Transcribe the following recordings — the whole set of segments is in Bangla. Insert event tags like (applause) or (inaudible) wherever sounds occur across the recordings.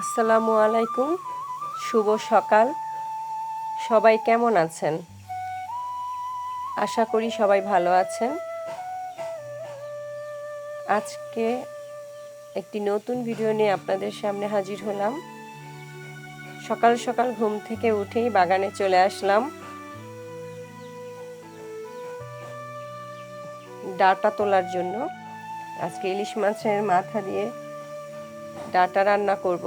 আসসালামু আলাইকুম। শুভ সকাল। সবাই কেমন আছেন? আশা করি সবাই ভালো আছেন। আজকে একটি নতুন ভিডিও নিয়ে আপনাদের সামনে হাজির হলাম। সকাল সকাল ঘুম থেকে উঠেই বাগানে চলে আসলাম। ডাটা তোলার জন্য। আজকে ইলিশ মাছের মাথা দিয়ে ডাটা রান্না করব।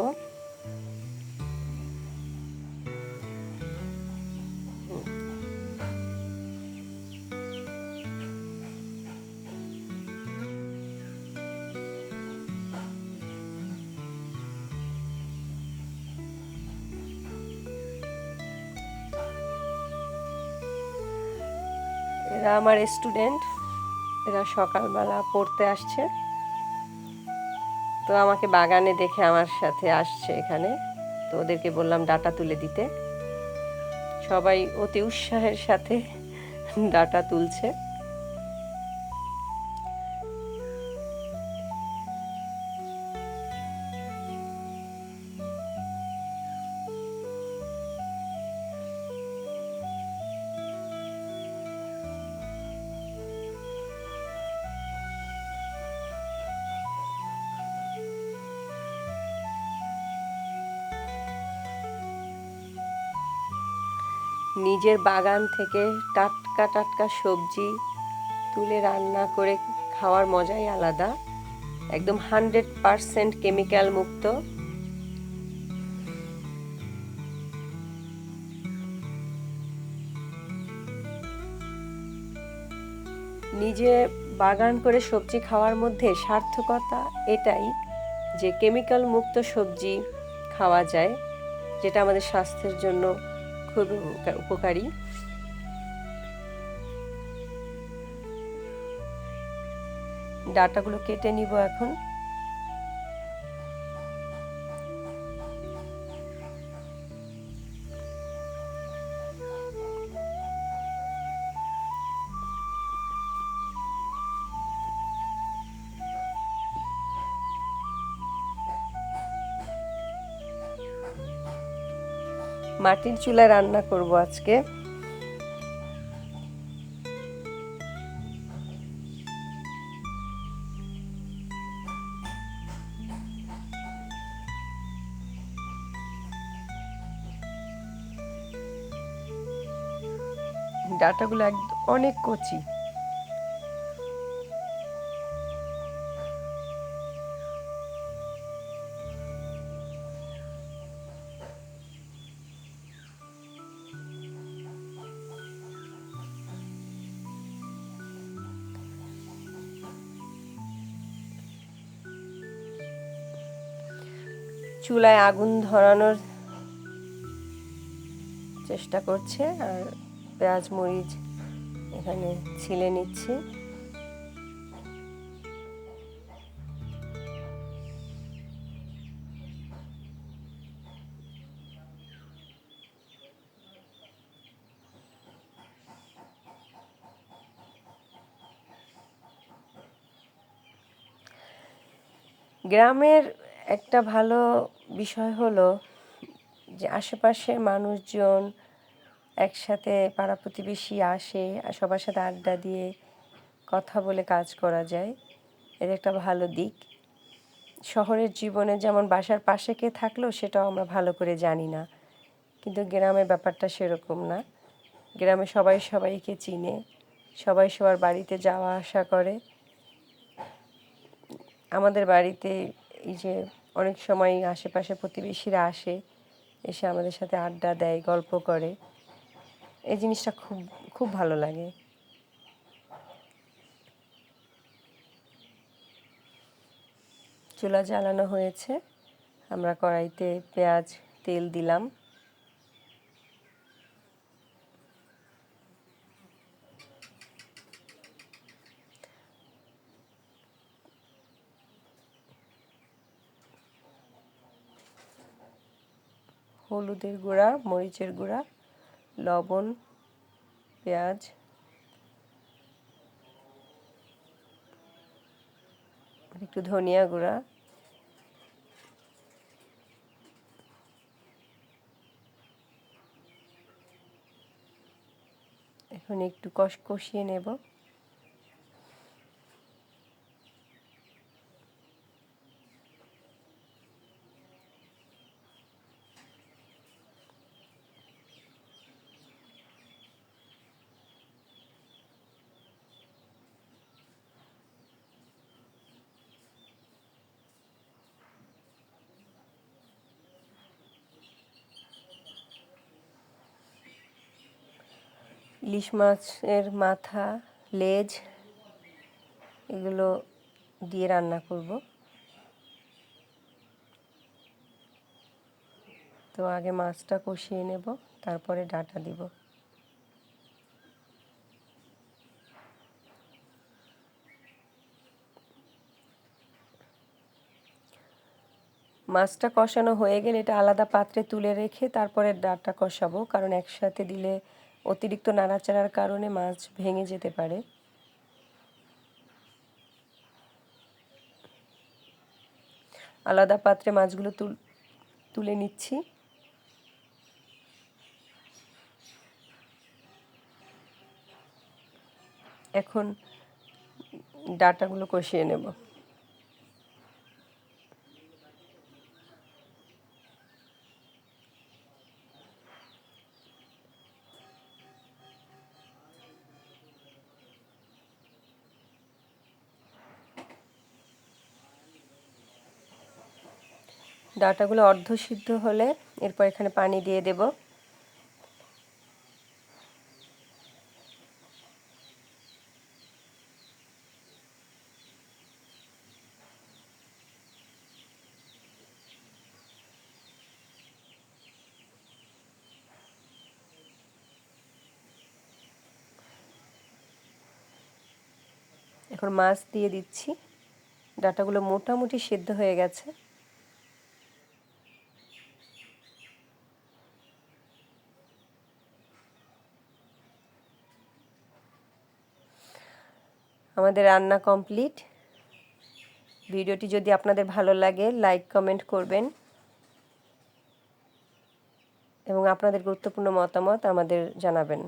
এরা আমার স্টুডেন্ট এরা সকালবেলা পড়তে আসছে। তো আমাকে বাগানে দেখে আমার সাথে আসছে এখানে। তো ওদেরকে বললাম, ডাটা তুলে দিতে। সবাই অতি উৎসাহের সাথে (laughs) ডাটা তুলছে। নিজের বাগান থেকে টাটকা টাটকা সবজি তুলে রান্না করে খাওয়ার মজাই আলাদা। একদম হান্ড্রেড পারসেন্ট কেমিক্যাল মুক্ত। নিজে বাগান করে সবজি খাওয়ার মধ্যে সার্থকতা এটাই যে কেমিক্যাল মুক্ত সবজি খাওয়া যায়, যেটা আমাদের স্বাস্থ্যের জন্য খুব উপকারী। ডাটাগুলো কেটে নিব এখন। মাটির চুলায় রান্না করব আজকে। ডাটাগুলো একদম অনেক কচি। চুলায় আগুন ধরানোর চেষ্টা করছে আর পেঁয়াজ মরিচ এখানে ছিলে নিচ্ছি। গ্রামের একটা ভালো বিষয় হলো যে আশেপাশের মানুষজন একসাথে পাড়া প্রতিবেশী আসে আর সবার সাথে আড্ডা দিয়ে কথা বলে কাজ করা যায়। এর একটা ভালো দিক। শহরের জীবনে যেমন বাসার পাশে কে থাকলেও সেটাও আমরা ভালো করে জানি না। কিন্তু গ্রামের ব্যাপারটা সেরকম না। গ্রামে সবাই সবাইকে চিনে, সবাই সবার বাড়িতে যাওয়া আসা করে। আমাদের বাড়িতে এই যে অনেক সময় আশেপাশে প্রতিবেশীরা আসে, এসে আমাদের সাথে আড্ডা দেয়, গল্প করে। এই জিনিসটা খুব খুব ভালো লাগে। চুলা জ্বালানো হয়েছে। আমরা কড়াইতে পেঁয়াজ, তেল দিলাম। হলুদের গুঁড়া মরিচের গুঁড়া লবণ পেঁয়াজ একটু ধনিয়া গুঁড়া। এখন একটু কষ কষিয়ে নেব। ইলিশ মাছের মাথা, লেজ, এগুলো দিয়ে রান্না করব। তো আগে মাছটা কষিয়ে নেব, তারপরে ডাটা দিব। মাছটা কষানো হয়ে গেলে এটা আলাদা পাত্রে তুলে রেখে তারপরে ডাটা কষাবো, কারণ একসাথে দিলে অতিরিক্ত নাড়াচাড়ার কারণে মাছ ভেঙে যেতে পারে। আলাদা পাত্রে মাছগুলো তুল নিচ্ছি। এখন ডাটাগুলো কষিয়ে নেব। ডাটাগুলো অর্ধ সিদ্ধ হলে এরপর এখানে পানি দিয়ে দেব। এখন মাছ দিয়ে দিচ্ছি। ডাটাগুলো মোটামুটি সিদ্ধ হয়ে গেছে। আমাদের রান্না কমপ্লিট। ভিডিওটি যদি আপনাদের ভালো লাগে লাইক কমেন্ট করবেন। এবং আপনাদের গুরুত্বপূর্ণ মতামত আমাদের জানাবেন।